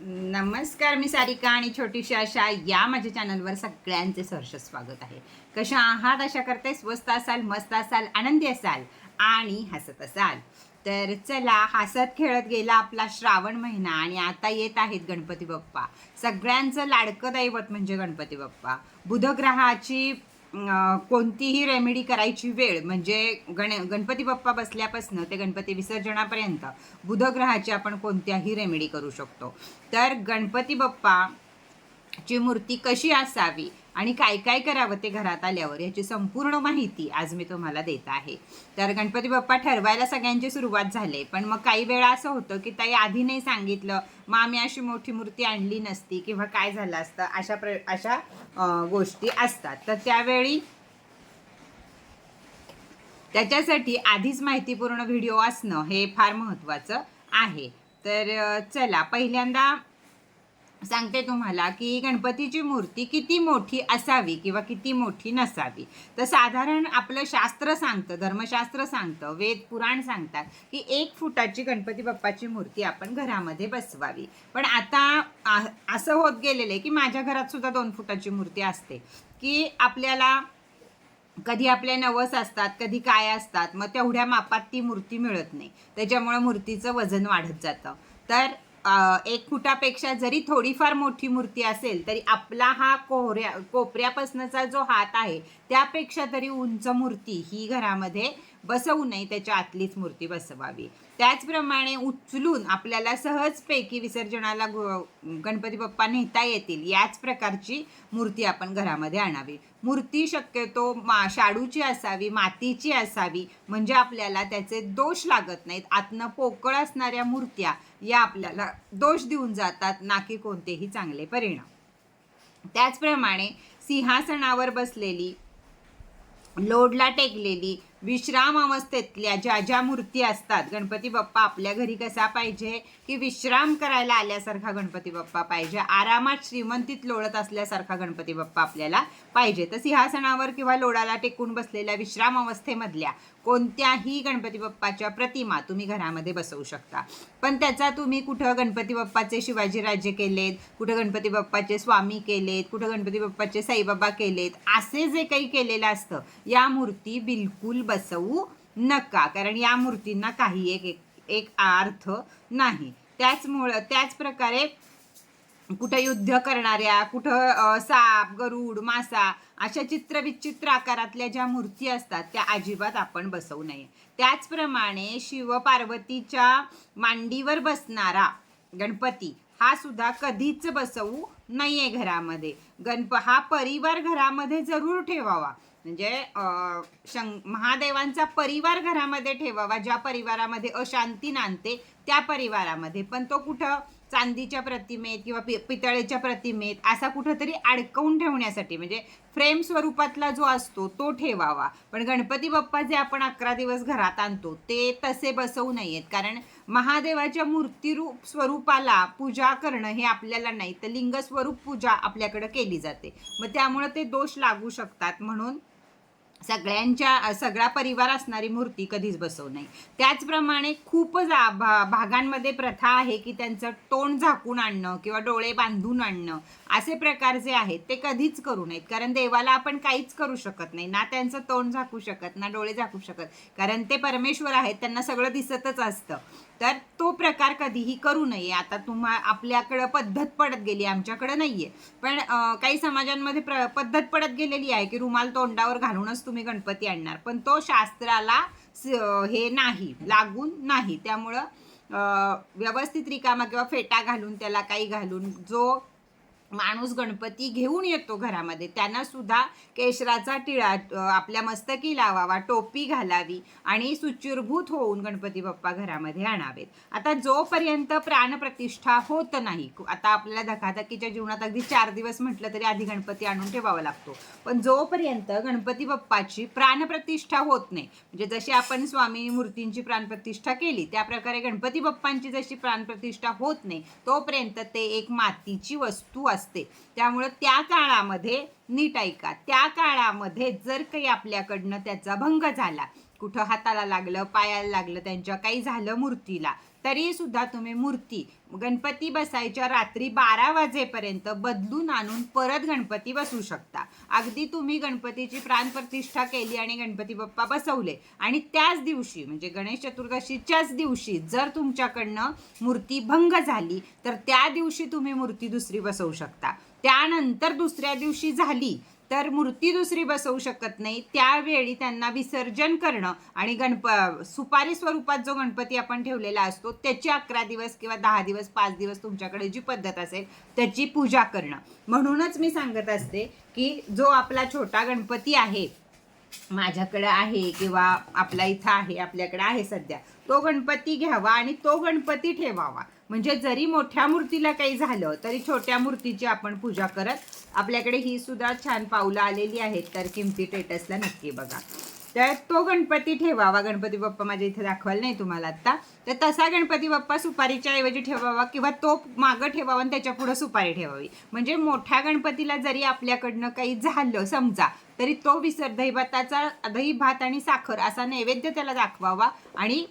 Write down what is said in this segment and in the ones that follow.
नमस्कार मी सारिका आणि छोटीशी आशा या माझ्या चॅनलवर सगळ्यांचे सहर्ष स्वागत आहे. कशा आहात? अशा करते स्वस्त असाल मस्त असाल आनंदी असाल आणि हसत असाल. तर चला हसत खेळत गेला आपला श्रावण महिना आणि आता येत आहेत गणपती बाप्पा. सगळ्यांचं लाडकं दैवत म्हणजे गणपती बाप्पा. बुधग्रहाची कोणतीही रेमेडी करायची वेळ म्हणजे गण गणपती बाप्पा बसल्यापासून ते गणपती विसर्जनापर्यंत बुधग्रहाची आपण कोणत्याही रेमेडी करू शकतो. तर गणपती बाप्पाची मूर्ती कशी असावी आणि काय काय करावं ते घरात आल्यावर याची संपूर्ण माहिती आज मी तुम्हाला देत आहे. तर गणपती बाप्पा ठरवायला सगळ्यांची सुरुवात झाली पण मग काही वेळा असं होतं की ताई आधी नाही सांगितलं मग आम्ही अशी मोठी मूर्ती आणली नसती किंवा काय झालं असतं अशा प्र अशा गोष्टी असतात. तर त्यावेळी त्याच्यासाठी आधीच माहितीपूर्ण व्हिडिओ असणं हे फार महत्त्वाचं आहे. तर चला पहिल्यांदा सांगते तुम्हाला की गणपतीची मूर्ती किती मोठी असावी किंवा किती मोठी नसावी. तर साधारण आपलं शास्त्र सांगतं धर्मशास्त्र सांगतं वेद पुराण सांगतात की एक फुटाची गणपती बाप्पाची मूर्ती आपण घरामध्ये बसवावी. पण आता असं होत गेलेलं आहे की माझ्या घरात सुद्धा दोन फुटाची मूर्ती असते की आपल्याला कधी आपले नवस असतात कधी काय असतात मग तेवढ्या मापात ती मूर्ती मिळत नाही. त्याच्यामुळं मूर्तीचं वजन वाढत जातं. तर एक फुटापेक्षा जरी थोडीफार मोठी मूर्ती असेल तरी आपला हा कोहऱ्या कोपऱ्यापासनचा जो हात आहे त्यापेक्षा तरी उंच मूर्ती ही घरामध्ये बसवू नये त्याच्या आतलीच मूर्ती बसवावी. त्याचप्रमाणे उचलून आपल्याला सहजपैकी विसर्जनाला गणपती बाप्पा नेता येतील याच प्रकारची मूर्ती आपण घरामध्ये आणावी. मूर्ती शक्यतो मा शाडूची असावी मातीची असावी म्हणजे आपल्याला त्याचे दोष लागत नाहीत. आतनं पोकळ असणाऱ्या मूर्त्या या आपल्याला दोष देऊन जातात ना की कोणतेही चांगले परिणाम. त्याचप्रमाणे सिंहासनावर बसलेली लोडला टेकलेली विश्राम अवस्थेतल्या ज्या ज्या मूर्ती असतात गणपती बाप्पा आपल्या घरी कसा पाहिजे की विश्राम करायला आल्यासारखा गणपती बाप्पा पाहिजे आरामात श्रीमंतीत लोळत असल्यासारखा गणपती बाप्पा आपल्याला पाहिजे. तर सिंहासनावर किंवा लोडाला टेकून बसलेल्या विश्राम अवस्थेमधल्या कोणत्याही गणपती बाप्पाच्या प्रतिमा तुम्ही घरामध्ये बसवू शकता. पण त्याचा तुम्ही कुठं गणपती बाप्पाचे शिवाजीराजे केलेत कुठं गणपती बाप्पाचे स्वामी केलेत कुठं गणपती बाप्पाचे साईबाबा केलेत असे जे काही केलेलं असतं या मूर्ती बिलकुल बसवू नका. कारण या मूर्तींना काही एक एक एक अर्थ नाही. त्याचमुळं त्याच प्रकारे कुठं युद्ध करणाऱ्या कुठं साप गरुड मासा अशा चित्रविचित्र आकारातल्या ज्या मूर्ती असतात त्या अजिबात आपण बसवू नये. त्याचप्रमाणे शिव पार्वतीच्या मांडीवर बसणारा गणपती हा सुद्धा कधीच बसवू नये घरामध्ये. गणप हा परिवार घरामध्ये जरूर ठेवावा. म्हणजे शं महादेवांचा परिवार घरामध्ये ठेवावा. ज्या परिवारामध्ये अशांती नांदते त्या परिवारामध्ये. पण तो कुठं चांदीच्या प्रतिमेत किंवा पि पितळेच्या प्रतिमेत असा कुठंतरी अडकवून ठेवण्यासाठी म्हणजे फ्रेम स्वरूपातला जो असतो तो ठेवावा. पण गणपती बाप्पा जे आपण अकरा दिवस घरात आणतो ते तसे बसवू नयेत. कारण महादेवाच्या मूर्तीरूप स्वरूपाला पूजा करणं हे आपल्याला नाही तर लिंगस्वरूप पूजा आपल्याकडे केली जाते. मग त्यामुळे ते दोष लागू शकतात. म्हणून सगळ्यांच्या सगळा परिवार असणारी मूर्ती कधीच बसवू नये. त्याचप्रमाणे खूप जा भा भागांमध्ये प्रथा आहे की त्यांचं तोंड झाकून आणणं किंवा डोळे बांधून आणणं. असे प्रकार जे आहेत ते कधीच करू नयेत. कारण देवाला आपण काहीच करू शकत नाही. ना त्यांचं तोंड झाकू शकत ना डोळे झाकू शकत. कारण ते परमेश्वर आहेत त्यांना सगळं दिसतच असतं. तर तो प्रकार कधीही करू नये. आता तुम्हा आपल्याकडं पद्धत पडत गेली आमच्याकडं नाही आहे पण काही समाजांमध्ये प्र पद्धत पडत गेलेली आहे की रुमाल तोंडावर घालूनच तुम्ही गणपती आणणार. पण तो शास्त्राला स- हे नाही लागून नाही. त्यामुळं व्यवस्थित रिकामा किंवा फेटा घालून त्याला काही घालून जो माणूस गणपती घेऊन येतो घरामध्ये. त्यांना सुद्धा केशराचा टिळा आपल्या मस्तकी लावावा टोपी घालावी आणि सुचिरभूत होऊन गणपती बाप्पा घरामध्ये आणावेत. आता जोपर्यंत प्राणप्रतिष्ठा होत नाही आता आपल्याला धकाधकीच्या जीवनात अगदी चार दिवस म्हटलं तरी आधी गणपती आणून ठेवावा लागतो. पण जोपर्यंत गणपती बाप्पाची प्राणप्रतिष्ठा होत नाही म्हणजे जशी आपण स्वामी मूर्तींची प्राणप्रतिष्ठा केली त्या प्रकारे गणपती बाप्पांची जशी प्राणप्रतिष्ठा होत नाही तोपर्यंत ते एक मातीची वस्तू असते. त्यामुळं त्या काळामध्ये नीट ऐका. त्या काळामध्ये जर काही आपल्याकडनं त्याचा भंग झाला कुठं हाताला लागलं पायाला लागलं त्यांच्या काही झालं मूर्तीला तरी सुद्धा तुम्ही मूर्ती गणपती बसायच्या रात्री बारा वाजेपर्यंत बदलून आणून परत गणपती बसवू शकता. अगदी तुम्ही गणपतीची प्राणप्रतिष्ठा केली आणि गणपती बाप्पा बसवले आणि त्याच दिवशी म्हणजे गणेश चतुर्दशीच्याच दिवशी जर तुमच्याकडनं मूर्ती भंग झाली तर त्या दिवशी तुम्ही मूर्ती दुसरी बसवू शकता. त्यानंतर दुसऱ्या दिवशी झाली तर मूर्ती दुसरी बसवू शकत नाही. त्यावेळी त्यांना विसर्जन करणं आणि गणप सुपारी स्वरूपात जो गणपती आपण ठेवलेला असतो त्याची अकरा दिवस किंवा दहा दिवस पाच दिवस तुमच्याकडे जी पद्धत असेल त्याची पूजा करणं. म्हणूनच मी सांगत असते की जो आपला छोटा गणपती आहे माझ्याकडं आहे किंवा आपला इथं आहे आपल्याकडे आहे सध्या तो गणपती घ्यावा आणि तो गणपती ठेवावा. म्हणजे जरी मोठ्या मूर्तीला काही झालं तरी छोट्या मूर्तीची आपण पूजा करत आपल्याकडे ही सुद्धा छान पावलं आलेली आहेत तर किमती टेटसला नक्की बघा. तर तो गणपती ठेवावा. गणपती बाप्पा माझ्या इथे दाखवायला नाही तुम्हाला आत्ता. तर तसा गणपती बाप्पा सुपारीच्या ऐवजी ठेवावा किंवा तो मागं ठेवावा आणि त्याच्यापुढं सुपारी ठेवावी. म्हणजे मोठ्या गणपतीला जरी आपल्याकडनं काही झालं समजा तरी तो विसर दहीभाताचा दही भात आणि साखर असा नैवेद्य त्याला दाखवावा आणि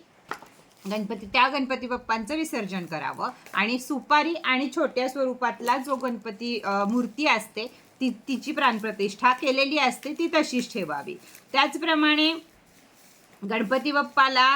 गणपती त्या गणपती बाप्पांचं विसर्जन करावं. आणि सुपारी आणि छोट्या स्वरूपातला जो गणपती मूर्ती असते ती तिची प्राणप्रतिष्ठा केलेली असते ती तशीच ठेवावी. त्याचप्रमाणे गणपती बाप्पाला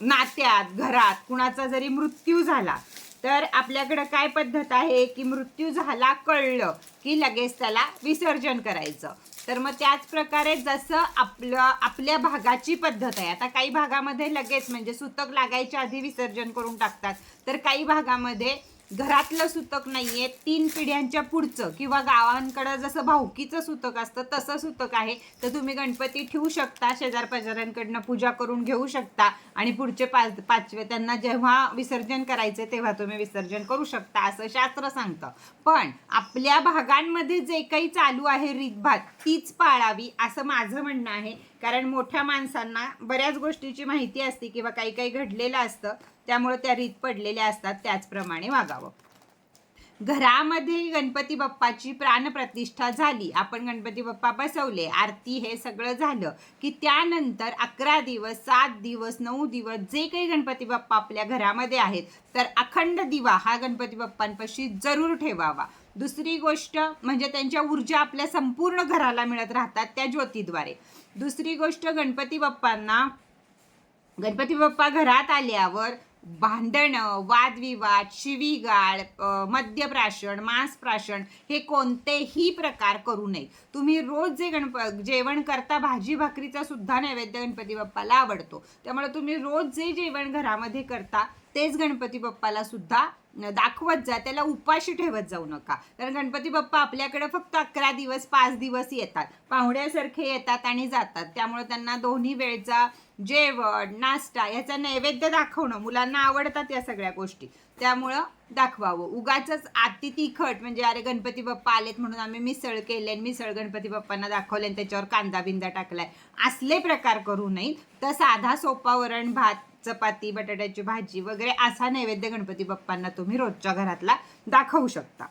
नात्यात घरात कुणाचा जरी मृत्यू झाला तर आपल्याकडं काय पद्धत आहे की मृत्यू झाला कळलं की लगेच त्याला विसर्जन करायचं. तर मग त्याच प्रकारे जसं आपलं आपल्या भागाची पद्धत आहे. आता काही भागामध्ये लगेच म्हणजे सुतक लागायच्या आधी विसर्जन करून टाकतात. तर काही भागामध्ये घरातलं सुतक नाहीये तीन पिढ्यांच्या पुढचं किंवा गावांकडं जसं भाऊकीचं सुतक असतं तसं सुतक आहे तर तुम्ही गणपती ठेवू शकता शेजार पाजाऱ्यांकडनं पूजा करून घेऊ शकता आणि पुढचे पाच पाचवे त्यांना जेव्हा विसर्जन करायचे तेव्हा तुम्ही विसर्जन करू शकता असं शास्त्र सांगतं. पण आपल्या भागांमध्ये जे काही चालू आहे रीतभात तीच पाळावी असं माझं म्हणणं आहे. कारण मोठ्या माणसांना बऱ्याच गोष्टीची माहिती असते किंवा काही काही घडलेलं असतं त्यामुळे त्या रीत पडलेल्या असतात त्याचप्रमाणे वागावं. घरामध्ये गणपती बाप्पाची प्राणप्रतिष्ठा झाली. आपण गणपती बाप्पा बसवले. आरती हे सगळं झालं की त्यानंतर अकरा दिवस सात दिवस नऊ दिवस जे काही गणपती बाप्पा आपल्या घरामध्ये आहेत तर अखंड दिवा हा गणपती बाप्पांपाशी जरूर ठेवावा. दुसरी गोष्ट म्हणजे त्यांच्या ऊर्जा आपल्या संपूर्ण घराला मिळत राहतात त्या ज्योतीद्वारे. दुसरी गोष्ट गणपती बाप्पांना गणपती बाप्पा घरात आल्यावर भांडणं वादविवाद शिवीगाळ मद्यप्राशन मांसप्राशन हे कोणतेही प्रकार करू नये. तुम्ही रोज जे गणप जेवण करता भाजी भाकरीचा सुद्धा नैवेद्य गणपती बाप्पाला आवडतो. त्यामुळे तुम्ही रोज जे जेवण घरामध्ये करता तेच गणपती बाप्पाला सुद्धा दाखवत जा त्याला उपाशी ठेवत जाऊ नका. कारण गणपती बाप्पा आपल्याकडे फक्त अकरा दिवस पाच दिवस येतात. पाहुण्यासारखे येतात आणि जातात. त्यामुळे त्यांना दोन्ही वेळचा जेवण नाश्ता याचा नैवेद्य दाखवणं मुलांना आवडतात या सगळ्या गोष्टी. त्यामुळं दाखवावं. उगाच अति तिखट म्हणजे अरे गणपती बाप्पा आलेत म्हणून आम्ही मिसळ केले आणि मिसळ गणपती बाप्पांना दाखवले आणि त्याच्यावर कांदा बिंदा टाकलाय. असले प्रकार करू नये. तर साधा सोपा वरण भात चपाती बटाट्याची भाजी वगैरे असा नैवेद्य गणपती बाप्पांना तुम्ही रोजच्या घरातला दाखवू शकता.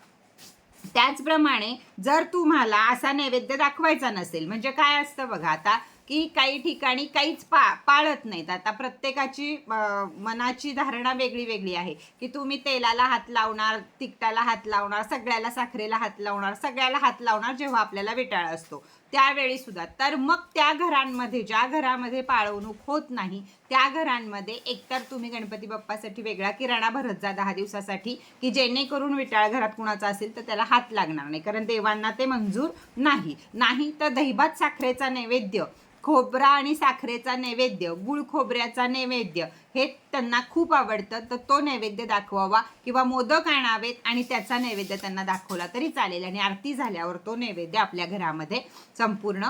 त्याचप्रमाणे जर तुम्हाला असा नैवेद्य दाखवायचा नसेल म्हणजे काय असतं बघा आता की काही ठिकाणी काहीच पा पाळत नाहीत. आता प्रत्येकाची मनाची धारणा वेगळी वेगळी आहे. की तुम्ही तेलाला हात लावणार तिखटाला हात लावणार सगळ्याला साखरेला हात लावणार सगळ्याला हात लावणार जेव्हा आपल्याला विटाळ असतो. त्यावेळी सुद्धा. तर मग त्या घरांमध्ये ज्या घरामध्ये पाळवणूक होत नाही त्या घरांमध्ये एकतर तुम्ही गणपती बाप्पासाठी वेगळा किराणा भरत जा दहा दिवसासाठी की जेणेकरून विटाळ घरात कुणाचा असेल तर त्याला हात लागणार नाही. कारण देवांना ते मंजूर नाही. नाही तर दहीभात साखरेचा नैवेद्य खोबरा आणि साखरेचा नैवेद्य गुळ खोबऱ्याचा नैवेद्य हे त्यांना खूप आवडतं. तर तो नैवेद्य दाखवावा किंवा मोदक आणावेत आणि त्याचा नैवेद्य त्यांना दाखवला तरी चालेल. आणि आरती झाल्यावर तो नैवेद्य आपल्या घरामध्ये संपूर्ण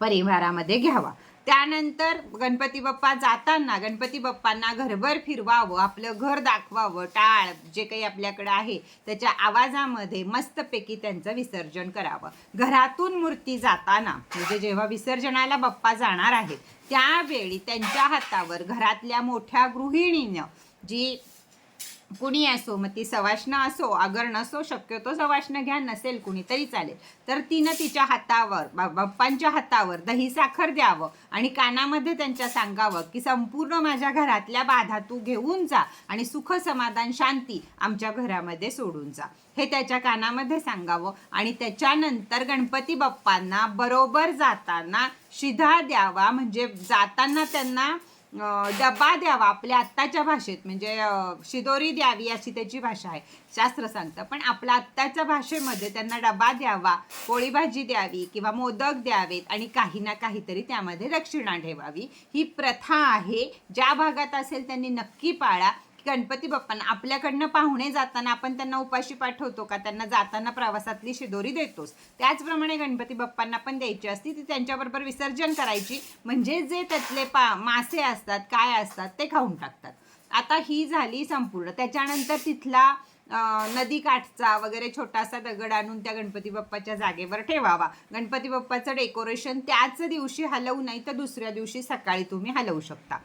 परिवारामध्ये घ्यावा. त्यानंतर गणपती बाप्पा जाताना गणपती बाप्पांना घरभर फिरवावं आपलं घर दाखवावं टाळ जे काही आपल्याकडे आहे त्याच्या आवाजामध्ये मस्तपैकी त्यांचं विसर्जन करावं. घरातून मूर्ती जाताना म्हणजे जेव्हा विसर्जनाला बाप्पा जाणार आहेत त्यावेळी त्यांच्या हातावर घरातल्या मोठ्या गृहिणीनं जी कुणी असो मग ती सवाष्ण असो अगरण नसो शक्यतो सवाष्ण घ्या नसेल कुणी तरी चालेल. तर तिनं तिच्या हातावर बाप्पांच्या हातावर दही साखर द्यावं आणि कानामध्ये त्यांच्या सांगावं की संपूर्ण माझ्या घरातल्या बाधा तू घेऊन जा आणि सुख समाधान शांती आमच्या घरामध्ये सोडून जा. हे त्याच्या कानामध्ये सांगावं आणि त्याच्यानंतर गणपती बाप्पांना बरोबर जाताना शिधा द्यावा. म्हणजे जाताना त्यांना डबा द्यावा आपल्या आत्ताच्या भाषेत. म्हणजे शिदोरी द्यावी अशी त्याची भाषा आहे. शास्त्र सांगतं. पण आपल्या आत्ताच्या भाषेमध्ये त्यांना डबा द्यावा पोळी भाजी द्यावी किंवा मोदक द्यावेत आणि काही ना काहीतरी त्यामध्ये दक्षिणा ठेवावी. ही प्रथा आहे. ज्या भागात असेल त्यांनी नक्की पाळा. गणपती बाप्पांना आपल्याकडनं पाहुणे जाताना आपण त्यांना उपाशी पाठवतो का? त्यांना जाताना प्रवासातली शिदोरी देतोच त्याचप्रमाणे गणपती बाप्पांना पण द्यायची असती ती त्यांच्याबरोबर विसर्जन करायची. म्हणजे जे त्यातले पा मासे असतात काय असतात ते खाऊन टाकतात. आता ही झाली संपूर्ण. त्याच्यानंतर तिथला नदी काठचा वगैरे छोटासा दगड आणून त्या गणपती बाप्पाच्या जागेवर ठेवावा. गणपती बाप्पाचं डेकोरेशन त्याच दिवशी हलवू नाही तर दुसऱ्या दिवशी सकाळी तुम्ही हलवू शकता.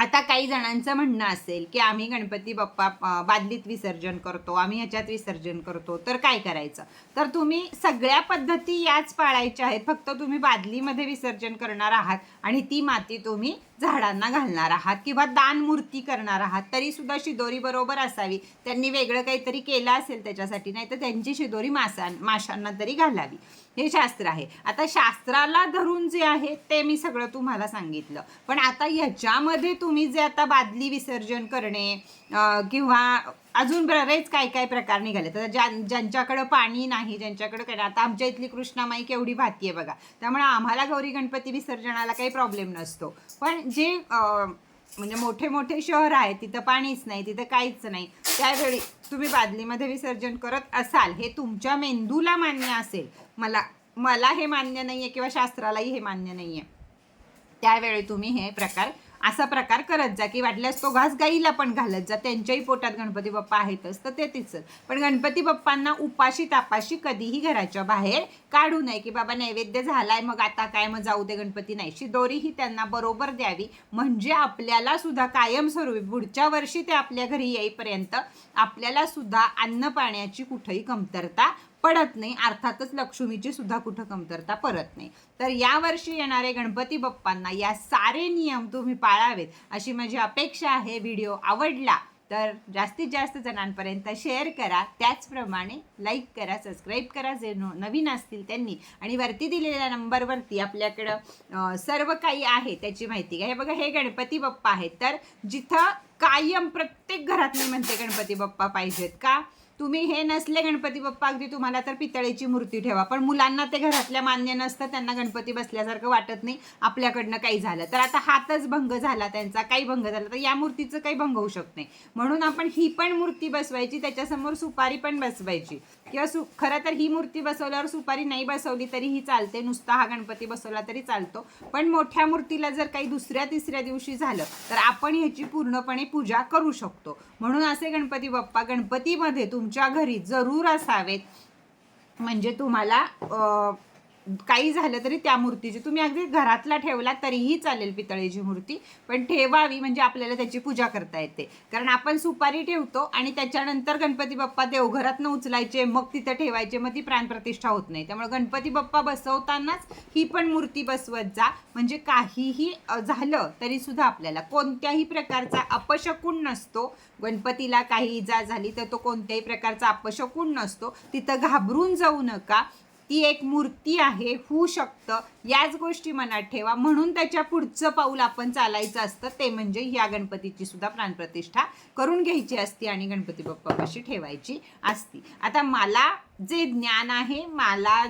आता काही जणांचं म्हणणं असेल की आम्ही गणपती बाप्पा बादलीत विसर्जन करतो आम्ही ह्याच्यात विसर्जन करतो तर काय करायचं? तर तुम्ही सगळ्या पद्धती याच पाळायच्या आहेत. फक्त तुम्ही बादलीमध्ये विसर्जन करणार आहात आणि ती माती तुम्ही झाडांना घालणार आहात किंवा दान मूर्ती करणार आहात. तरी सुद्धा शिदोरी बरोबर असावी. त्यांनी वेगळं काहीतरी केलं असेल त्याच्यासाठी नाही तर त्यांची शिदोरी मासां माशांना तरी घालावी. हे शास्त्र आहे. आता शास्त्राला धरून जे आहे ते मी सगळं तुम्हाला सांगितलं. पण आता ह्याच्यामध्ये तुम्ही तुम्ही जे आता बादली विसर्जन करणे किंवा अजून बरेच काय काय प्रकार निघाले. तर ज्या ज्यांच्याकडं पाणी नाही ज्यांच्याकडं काय आता आमच्या इथली कृष्णामाई केवढी भाती आहे बघा. त्यामुळे आम्हाला गौरी गणपती विसर्जनाला काही प्रॉब्लेम नसतो. पण जे म्हणजे मोठे मोठे शहर आहेत तिथं पाणीच नाही तिथं काहीच नाही. त्यावेळी तुम्ही बादलीमध्ये विसर्जन करत असाल हे तुमच्या मेंदूला मान्य असेल. मला मला हे मान्य नाही आहे किंवा शास्त्रालाही हे मान्य नाही आहे त्यावेळी तुम्ही हे प्रकार असा प्रकार करत जा की वाटल्यास तो घास गाईला पण घालत जा. त्यांच्याही पोटात गणपती बाप्पा आहेतच तर ते तिचं. पण गणपती बाप्पांना उपाशी तापाशी कधीही घराच्या बाहेर काढू नये की बाबा नैवेद्य झालाय मग आता काय मग जाऊ दे गणपती नाही. शिदोरी ही त्यांना बरोबर द्यावी. म्हणजे आपल्याला सुद्धा कायमस्वरूपी पुढच्या वर्षी ते आपल्या घरी येईपर्यंत आपल्याला सुद्धा अन्न पाण्याची कुठेही कमतरता पडत नाही. अर्थातच लक्ष्मीची सुद्धा कुठं कमतरता पडत नाही. तर या वर्षी येणारे गणपती बाप्पांना या सारे नियम तुम्ही पाळावेत अशी माझी अपेक्षा आहे. व्हिडिओ आवडला तर जास्तीत जास्त जणांपर्यंत शेअर करा. त्याचप्रमाणे लाईक करा सबस्क्राईब करा. जे नो नवीन असतील त्यांनी. आणि वरती दिलेल्या नंबरवरती आपल्याकडं सर्व काही आहे त्याची माहिती घ्या. हे बघा हे गणपती बाप्पा आहेत. तर जिथं कायम प्रत्येक घरात मी म्हणते गणपती बाप्पा पाहिजेत का? तुम्ही हे नसले गणपती बाप्पा अगदी तुम्हाला तर पितळेची मूर्ती ठेवा. पण मुलांना ते घरातल्या मान्य नसतं त्यांना गणपती बसल्यासारखं वाटत नाही. आपल्याकडनं काही झालं. तर आता हातच भंग झाला त्यांचा काही भंग झाला. तर या मूर्तीचं काही भंग होऊ शकत नाही. म्हणून आपण ही पण मूर्ती बसवायची त्याच्यासमोर सुपारी पण बसवायची. किंवा सु खरं तर ही मूर्ती बसवल्यावर सुपारी नाही बसवली तरी ही चालते. नुसता हा गणपती बसवला तरी चालतो. पण मोठ्या मूर्तीला जर काही दुसऱ्या तिसऱ्या दिवशी झालं तर आपण ह्याची पूर्णपणे पूजा करू शकतो. म्हणून असे गणपती बाप्पा गणपतीमध्ये तुमच्या घरी जरूर असावेत. म्हणजे तुम्हाला काही झालं तरी त्या मूर्तीची. तुम्ही अगदी घरातला ठेवला तरीही चालेल पितळेची मूर्ती पण ठेवावी म्हणजे आपल्याला त्याची पूजा करता येते. कारण आपण सुपारी ठेवतो आणि त्याच्यानंतर गणपती बाप्पा देवघरातनं उचलायचे मग तिथं ठेवायचे मग ती प्राणप्रतिष्ठा होत नाही. त्यामुळे गणपती बाप्पा बसवतानाच ही पण मूर्ती बसवत जा. म्हणजे काहीही झालं तरी सुद्धा आपल्याला कोणत्याही प्रकारचा अपशकून नसतो. गणपतीला काही इजा झाली तर तो कोणत्याही प्रकारचा अपशकून नसतो. तिथं घाबरून जाऊ नका. ती एक मूर्ती आहे होऊ शकतं. याच गोष्टी मनात ठेवा. म्हणून त्याच्या पुढचं पाऊल आपण चालायचं असतं ते म्हणजे या गणपतीची सुद्धा प्राणप्रतिष्ठा करून घ्यायची असती आणि गणपती बाप्पापाशी ठेवायची असती. आता मला जे ज्ञान आहे मला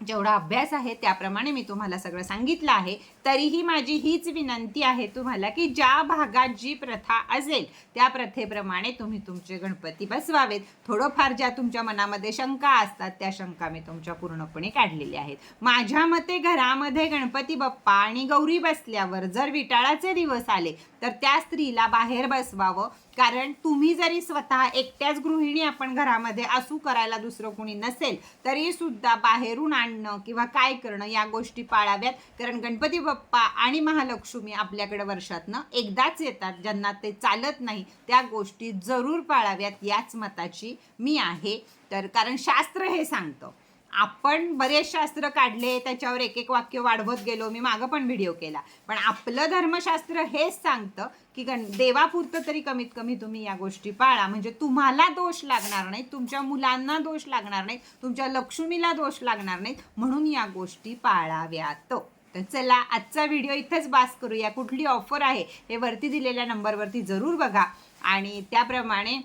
जेवढा अभ्यास आहे त्याप्रमाणे मी तुम्हाला सगळं सांगितलं आहे. तरीही माझी हीच विनंती आहे तुम्हाला की ज्या भागात जी प्रथा असेल त्या प्रथेप्रमाणे तुम्ही तुमचे गणपती बसवावेत. थोडंफार ज्या तुमच्या मनामध्ये शंका असतात त्या शंका मी तुमच्या पूर्णपणे काढलेल्या आहेत. माझ्या मते घरामध्ये गणपती बाप्पा आणि गौरी बसल्यावर जर विटाळाचे दिवस आले तर त्या स्त्रीला बाहेर बसवावं. कारण तुम्ही जरी स्वतः एकट्याच गृहिणी आपण घरामध्ये असू करायला दुसरं कोणी नसेल तरी सुद्धा बाहेरून आणणं किंवा काय करणं या गोष्टी पाळाव्यात. कारण गणपती बाप्पा बाप्पा आणि महालक्ष्मी आपल्याकडे वर्षातनं एकदाच येतात ज्यांना ते चालत नाही त्या गोष्टी जरूर पाळाव्यात याच मताची मी आहे. तर कारण शास्त्र हे सांगतं. आपण बरेच शास्त्र काढले त्याच्यावर एक एक वाक्य वाढवत गेलो मी मागं पण व्हिडिओ केला. पण आपलं धर्मशास्त्र हेच सांगतं की गण देवापुरतं तरी कमीत कमी तुम्ही या गोष्टी पाळा. म्हणजे तुम्हाला दोष लागणार नाही तुमच्या मुलांना दोष लागणार नाही तुमच्या लक्ष्मीला दोष लागणार नाहीत म्हणून या गोष्टी पाळाव्यात. तर चला आजचा व्हिडिओ इथंच बास करूया. कुठली ऑफर आहे हे वरती दिलेल्या नंबरवरती जरूर बघा. आणि त्याप्रमाणे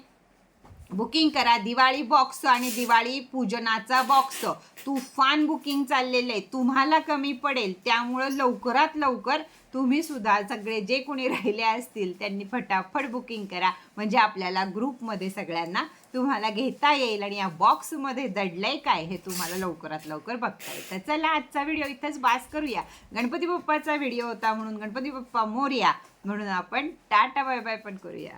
बुकिंग करा. दिवाळी बॉक्स आणि दिवाळी पूजनाचा बॉक्स तुफान बुकिंग चाललेलं आहे तुम्हाला कमी पडेल. त्यामुळं लवकरात लवकर तुम्ही सुद्धा सगळे जे कोणी राहिले असतील त्यांनी फटाफट बुकिंग करा. म्हणजे आपल्याला ग्रुपमध्ये सगळ्यांना तुम्हाला घेता येईल आणि या बॉक्समध्ये दडलंय काय हे तुम्हाला लवकरात लवकर बघता येईल. तर चला आजचा व्हिडिओ इथंच बास करूया. गणपती बाप्पाचा व्हिडिओ होता म्हणून गणपती बाप्पा मोर्या म्हणून आपण टाटा बाय बाय पण करूया.